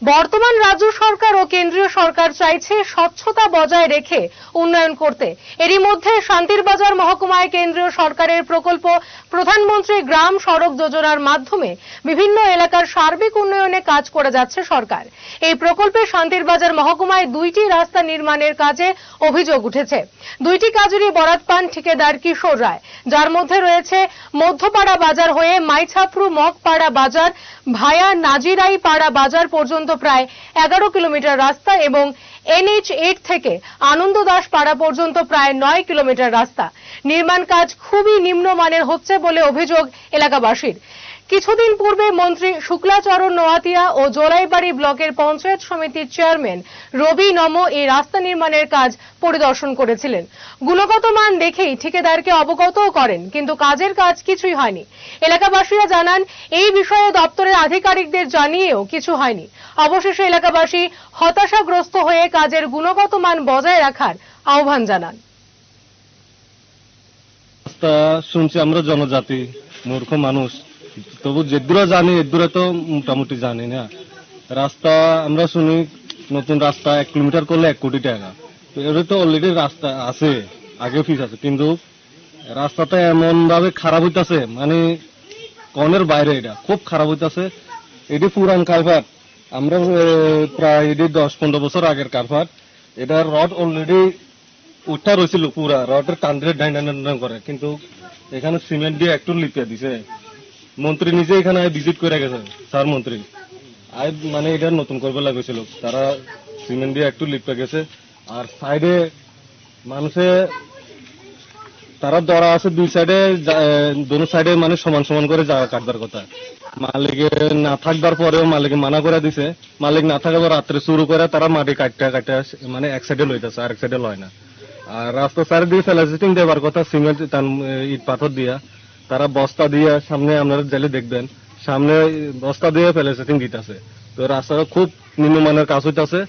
বর্তমান রাজ্য সরকার ও কেন্দ্রীয় সরকার চাইছে স্বচ্ছতা বজায় রেখে উন্নয়ন করতে। এরই মধ্যে শান্তির বাজার মহকুমায় কেন্দ্রীয় সরকারের প্রকল্প প্রধানমন্ত্রী গ্রাম সড়ক যোজনার মাধ্যমে বিভিন্ন এলাকার সার্বিক উন্নয়নে কাজ করে যাচ্ছে সরকার। এই প্রকল্পে শান্তিরবাজার মহকুমায় দুইটি রাস্তা নির্মাণের কাজে অভিযোগ উঠেছে। দুইটি কাজেরই বরাত পান ঠিকাদার কিশোর রায়। যার মধ্যে রয়েছে মধ্যপাড়া বাজার হয়ে মাইছাপ্রু মগপাড়া বাজার ভায়া নাজিরাই পাড়া বাজার পর্যন্ত প্রায় এগারো কিলোমিটার রাস্তা এবং এনএইচ এইট থেকে আনন্দদাস পাড়া পর্যন্ত প্রায় নয় কিলোমিটার রাস্তা। নির্মাণ কাজ খুবই নিম্নমানের হচ্ছে বলে অভিযোগ এলাকাবাসীর। কিছুদিন পূর্বে মন্ত্রী শুক্লাচরণ নোয়াতিয়া ও জোলাইবাড়ি ব্লকের পঞ্চায়েত সমিতির চেয়ারম্যান রবি নম এই রাস্তা নির্মাণের কাজ পরিদর্শন করেছিলেন। গুণগত মান দেখেই ঠিকাদারকে অবগতও করেন, কিন্তু কাজের কাজ কিছুই হয়নি। এলাকাবাসীরা জানান, এই বিষয়ে দপ্তরের আধিকারিকদের জানিয়েও কিছু হয়নি। অবশেষে এলাকাবাসী হতাশাগ্রস্ত হয়ে কাজের গুণগত মান বজায় রাখার আহ্বান জানান। শুনছি আমরা জনজাতি, মূর্খ মানুষ। তবু যেদূরা জানি, এদূরে তো মোটামুটি জানি না। রাস্তা, আমরা শুনি নতুন রাস্তা এক কিলোমিটার করলে এক কোটি টাকা। এর তো অলরেডি রাস্তা আছে, আগে ফিস আছে, কিন্তু রাস্তাটা এমন ভাবে খারাপ হইতাছে মানে কনের বাইরে এটা, খুব খারাপ হইতাছে। এটি পুরান কারবার আমরা প্রায় এটি দশ পনেরো বছর আগের কারবার এটা রড অলরেডি উঠা রয়েছিল পুরা, রডের কান্দ্রে ডাইন ডাইন করে, কিন্তু এখানে সিমেন্ট দিয়ে একটু লিপে দিছে। মন্ত্রী নিজে এখানে ভিজিট করে গেছে, স্যার মন্ত্রী। আই মানে এটা নতুন করবে লাগেছিল। তারা সিমেন্ট দিয়ে একটু লিপে গেছে। আর সাইডে মানুষে, তারা দরা আছে দুই সাইডে দোনো সাইডে মানে সমান সমান করে জায়গা কাটবার কথা। মালিকে না থাকবার পরেও মালিকে মানা করে দিছে। মালিক না থাকার পর রাত্রে শুরু করে তারা মাটি কাটতে কাটতে মানে এক সাইডে লইতেছে আর এক সাইডে লয় না। আর রাস্তা সাইড দিয়ে ফেলাসিটিং দেবার কথা সিমেন্ট ইট পাথর দিয়া। তারা বস্তা দিয়ে সামনে আপনারা জেলে দেখবেন, সামনে বস্তা দিয়ে ফেলাসিটিং দিতেছে। তো রাস্তাটা খুব নিম্নমানের কাজ হইতাছে।